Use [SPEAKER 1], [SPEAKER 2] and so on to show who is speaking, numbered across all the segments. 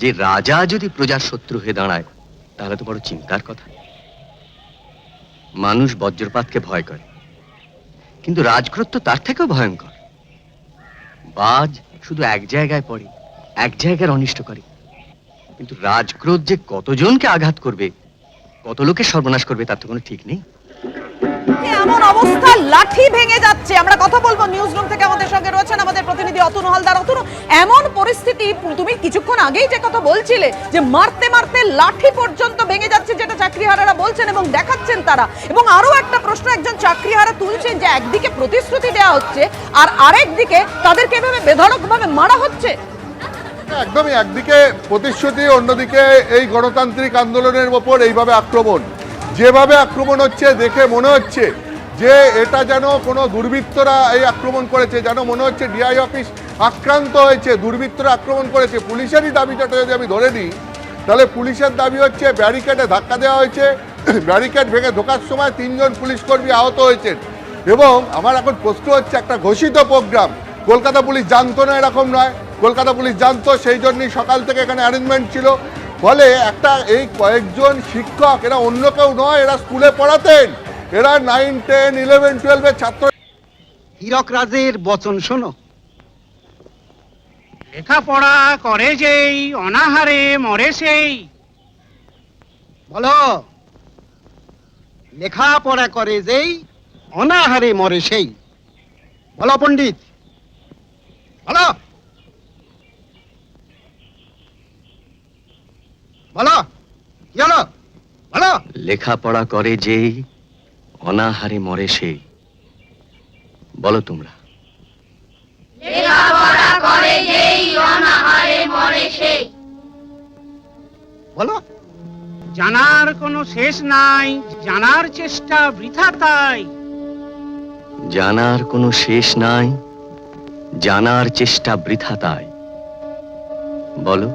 [SPEAKER 1] যে রাজা যদি প্রজার শত্রু হয়ে দাঁড়ায়, তাহলে তো বড় চিন্তার কথা। মানুষ বজ্রপাতকে ভয় করে, কিন্তু রাজক্রোধ তো তার থেকেও ভয়ঙ্কর। বাজ শুধু এক জায়গায় পড়ে, এক জায়গার অনিষ্ট করে। কিন্তু রাজক্রোধ যে কতজনকে আঘাত করবে, কত লোকের সর্বনাশ করবে, তার তো কোনো ঠিক নেই।
[SPEAKER 2] এমন অবস্থা, লাঠি ভেঙে যাচ্ছে। আমরা কথা বলব নিউজ রুম থেকে আমাদের সঙ্গে রয়েছেন অতনু হালদার অতনু এমন পরিস্থিতি, তুমি কিছুক্ষণ আগেই যে কথা বলছিলে, যে মারতে মারতে লাঠি পর্যন্ত ভেঙে যাচ্ছে যেটা চাকরিহারারা বলছেন এবং দেখাচ্ছেন তারা। এবং আরও একটা প্রশ্ন একজন চাকরিহারা তুলছেন যে একদিকে প্রতিশ্রুতি দেওয়া হচ্ছে আর আরেক দিকে তাদেরকে এভাবে বেধড়ক ভাবে মারা হচ্ছে?
[SPEAKER 3] একদমই, একদিকে প্রতিশ্রুতি, অন্যদিকে এই গণতান্ত্রিক আন্দোলনের ওপর এইভাবে আক্রমণ। যেভাবে আক্রমণ হচ্ছে, দেখে মনে হচ্ছে যে এটা যেন কোনো দুর্বৃত্তরা এই আক্রমণ করেছে, যেন মনে হচ্ছে ডিআই অফিস আক্রান্ত হয়েছে, দুর্বৃত্তরা আক্রমণ করেছে। পুলিশেরই দাবিটা যদি আমি ধরে নিই, তাহলে পুলিশের দাবি হচ্ছে ব্যারিকেডে ধাক্কা দেওয়া হয়েছে। ব্যারিকেড ভেঙে ঢোকার সময় তিনজন পুলিশ কর্মী আহত হয়েছেন। এবং আমার এখন প্রশ্ন হচ্ছে একটা ঘোষিত প্রোগ্রাম। কলকাতা পুলিশ জানতো না এরকম নয়। কলকাতা পুলিশ জানতো, সেই জন্যই সকাল থেকে এখানে অ্যারেঞ্জমেন্ট ছিল। ফলে একটা এই কয়েকজন শিক্ষক, এরা অন্য কেউ নয়, এরা স্কুলে পড়াতেন। এরা নাইন টেন ইলেভেন টুয়েলভের ছাত্র
[SPEAKER 4] হীরক রাজের বচন শোনো।
[SPEAKER 5] লেখাপড়া করে যেই অনাহারে মরে সেই।
[SPEAKER 4] বলো লেখাপড়া করে যেই অনাহারে মরে সেই। বলো পণ্ডিত। বলো। বলো। কি বলো।
[SPEAKER 1] লেখাপড়া করে যেই অনাহারে মরে সেই বলো তোমরা।
[SPEAKER 4] বলো।
[SPEAKER 5] জানার কোনো শেষ নাই জানার চেষ্টা বৃথা তাই।
[SPEAKER 1] জানার কোনো শেষ নাই জানার চেষ্টা বৃথা তাই। বলো।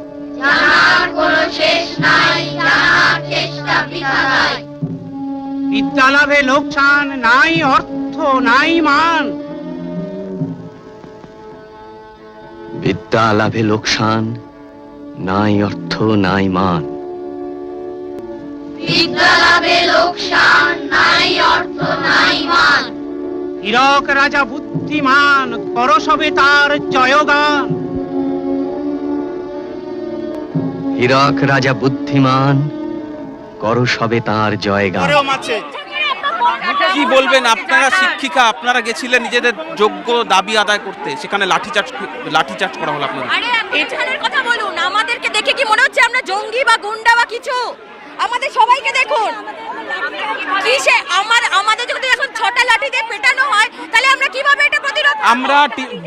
[SPEAKER 5] বিদ্যালাভে লোকসান নাই অর্থ নাই মান।
[SPEAKER 1] বিদ্যা লাভে লোকসান নাই অর্থ নাই মান।
[SPEAKER 5] হীরক রাজা বুদ্ধিমান কর সবে তার জয়গান।
[SPEAKER 1] হীরক রাজা বুদ্ধিমান কর সবে তার জয়গান।
[SPEAKER 6] কি বলবেন? আপনারা শিক্ষিকা আপনারা গেছিলেন নিজেদের যোগ্য দাবি আদায় করতে। সেখানে লাঠিচার্জ লাঠিচার্জ করা হলো আপনাদের?
[SPEAKER 7] আরে কথা বলুন। আমাদেরকে দেখে কি মনে হচ্ছে আমরা জঙ্গি বা গুন্ডা বা কিছু? আমাদের সবাইকে দেখুন। কিসে? আমার আমাদের যদি এখন ছটা লাঠি দিয়ে পেটানো হয় তাহলে আমরা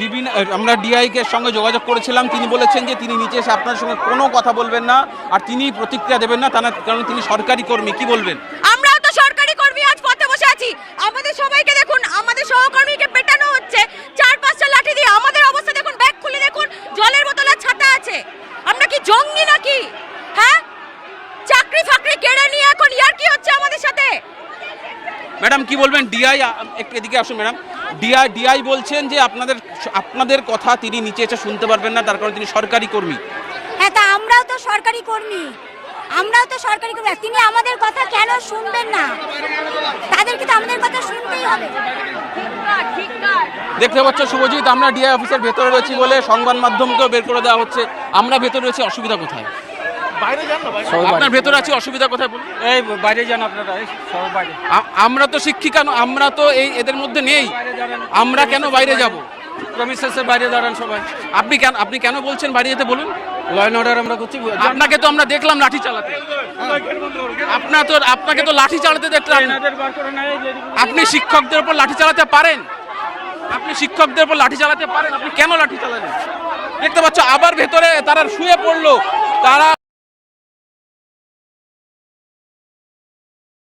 [SPEAKER 6] বিভিন্ন আমরা ডিআই কে সঙ্গে যোগাযোগ করেছিলাম। তিনি বলেছেন যে তিনি নিচে এসে আপনার সঙ্গে কোনো কথা বলবেন না আর তিনি প্রতিক্রিয়া দেবেন না তার কারণ তিনি সরকারি কর্মী কি বলবেন?
[SPEAKER 7] আমরাও তো সরকারি কর্মী আজ পথে বসে আছি। আমাদের সবাইকে দেখুন আমাদের সহকর্মীকে পেটানো হচ্ছে। চার পাঁচটা লাঠি দিয়ে আমাদের অবস্থা দেখুন ব্যাগ খুলে দেখুন জলের বোতল আর ছাতা আছে। আমরা কি জঙ্গি নাকি? হ্যাঁ? চাকরি ফাকরি কেড়ে নিয়ে এখন ইয়ার কি হচ্ছে আমাদের সাথে?
[SPEAKER 6] ম্যাডাম কি বলবেন? ডিআই একটু এদিকে আসুন ম্যাডাম। ডিআই ডিআই বলছেন যে আপনাদের আপনাদের কথা তিনি নিচে এসে শুনতে পারবেন না তার কারণ তিনি সরকারি কর্মী।
[SPEAKER 8] হ্যাঁ তা আমরাও তো সরকারি কর্মী। আমরাও তো সরকারি কর্মী। তিনি আমাদের কথা কেন শুনবেন না? তাদেরকে তো আমাদের কথা শুনতেই হবে।
[SPEAKER 6] দেখতে পাচ্ছ শুভজিৎ আমরা ডিআই অফিসের ভেতরে রয়েছি বলে সংবাদ মাধ্যমকেও বের করে দেওয়া হচ্ছে। আমরা ভেতরে রয়েছি অসুবিধা কোথায়? আপনার ভেতরে আছে অসুবিধা কোথায় বলুন।
[SPEAKER 9] এই বাইরে যান আপনারা সব বাইরে
[SPEAKER 6] আমরা তো শিক্ষিকা আমরা তো এই এদের মধ্যে নেই। আমরা কেন বাইরে যাব?
[SPEAKER 9] প্রমিসেসের বাইরে দাঁড়ান সবাই।
[SPEAKER 6] আপনি কেন আপনি কেন বলছেন বাইরে যেতে বলুন?
[SPEAKER 9] ল অ্যান্ড অর্ডার আমরা করছি।
[SPEAKER 6] আপনাকে তো আমরা দেখলাম লাঠি চালাতে। আপনার তো আপনাকে তো লাঠি চালাতে দেখলাম।
[SPEAKER 9] এনাদের বার করে নেয় যে
[SPEAKER 6] আপনি শিক্ষকদের উপর লাঠি চালাতে পারেন। আপনি শিক্ষকদের উপর লাঠি চালাতে পারেন। আপনি কেন লাঠি চালালেন? দেখতে পাচ্ছ আবার ভেতরে তারা শুয়ে পড়ল। তারা